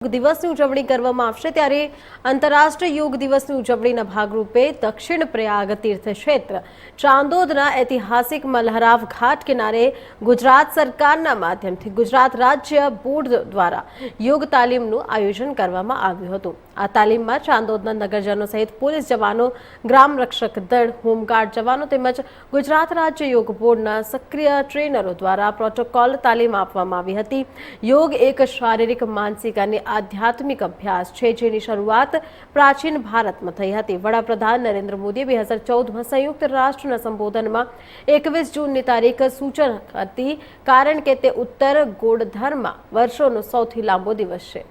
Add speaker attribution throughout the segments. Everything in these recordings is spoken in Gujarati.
Speaker 1: દિવસની ઉજવણી કરવામાં આવશે ત્યારે આંતરરાષ્ટ્રીય યોગ દિવસની ઉજવણીના ભાગરૂપે દક્ષિણ પ્રયાગ તીર્થ ચાંદોદના ઐતિહાસિક મલ્હરાવ ઘાટ કિનારે ગુજરાત સરકારના માધ્યમથી ગુજરાત રાજ્ય બોર્ડ દ્વારા યોગ તાલીમનું આયોજન કરવામાં આવ્યું હતું. આ તાલીમમાં ચાંદોદના નગરજનો સહિત પોલીસ જવાનો, ગ્રામ રક્ષક દળ, હોમગાર્ડ જવાનો તેમજ ગુજરાત રાજ્ય યોગ બોર્ડના સક્રિય ટ્રેનરો દ્વારા પ્રોટોકોલ તાલીમ આપવામાં આવી હતી. યોગ એક શારીરિક, માનસિક અને આધ્યાત્મિક અભ્યાસ છે, જેની શરૂઆત પ્રાચીન ભારતમાં થઈ હતી. વડાપ્રધાન નરેન્દ્ર મોદીએ બે હજાર ચૌદમાં સંયુક્ત રાષ્ટ્રના સંબોધનમાં એકવીસ જૂનની તારીખ સૂચન હતી, કારણ કે તે ઉત્તર ગોળધરમાં વર્ષોનો સૌથી લાંબો દિવસ છે.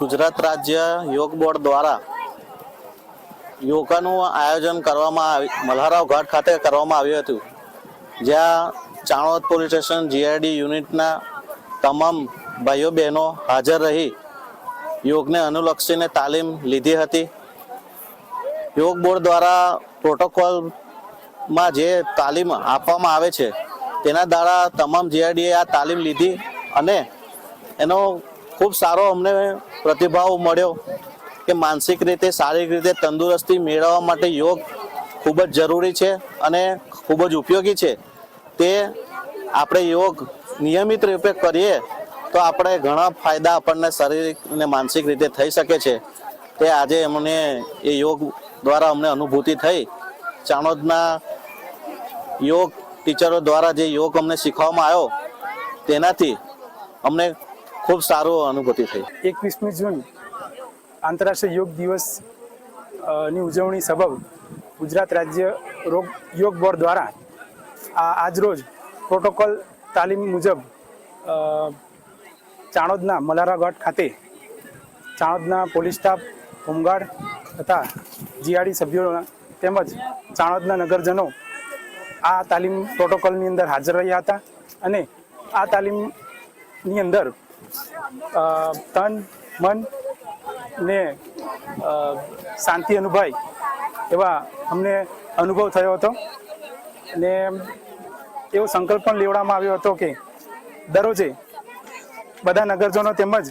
Speaker 2: ગુજરાત રાજ્ય યોગ બોર્ડ દ્વારા યોગાનું આયોજન કરવામાં મલ્હારાવ ઘાટ ખાતે કરવામાં આવ્યું હતું. જ્યાં ચાણોદ પોલીસ સ્ટેશન જીઆઈડી યુનિટના તમામ ભાઈઓ બહેનો હાજર રહી યોગને અનુલક્ષીને તાલીમ લીધી હતી. યોગ બોર્ડ દ્વારા પ્રોટોકોલમાં જે તાલીમ આપવામાં આવે છે, તેના દ્વારા તમામ જીઆરડીએ આ તાલીમ લીધી અને એનો ખૂબ સારો અમને પ્રતિભાવ મળ્યો કે માનસિક રીતે, શારીરિક રીતે તંદુરસ્તી મેળવવા માટે યોગ ખૂબ જ જરૂરી છે અને ખૂબ જ ઉપયોગી છે. તે આપણે યોગ નિયમિત રૂપે કરીએ તો આપણે ઘણા ફાયદા આપણને શારીરિક અને માનસિક રીતે થઈ શકે છે. તે આજે અમને એ યોગ દ્વારા અમને અનુભૂતિ થઈ. ચાણોદના યોગ ટીચરો દ્વારા જે યોગ અમને શીખવામાં આવ્યો, તેનાથી અમને ખૂબ સારું અનુભૂતિ થઈ.
Speaker 3: એકવીસમી જૂન, આંતરરાષ્ટ્રીય યોગ દિવસની ઉજવણી સબબ ગુજરાત રાજ્ય રોગ યોગ બોર્ડ દ્વારા આજરોજ પ્રોટોકોલ તાલીમ મુજબ ચાણોદના મલારાગઢ ખાતે ચાણોદના પોલીસ સ્ટાફ, હોમગાર્ડ તથા જીઆરડી સભ્યો તેમજ ચાણોદના નગરજનો આ તાલીમ પ્રોટોકોલની અંદર હાજર રહ્યા હતા અને આ તાલીમની અંદર તન, મન ને શાંતિ અનુભવાય એવા અમને અનુભવ થયો હતો. અને એવો સંકલ્પ પણ લેવડાવવામાં આવ્યો હતો કે દરરોજે બધા નગરજનો તેમજ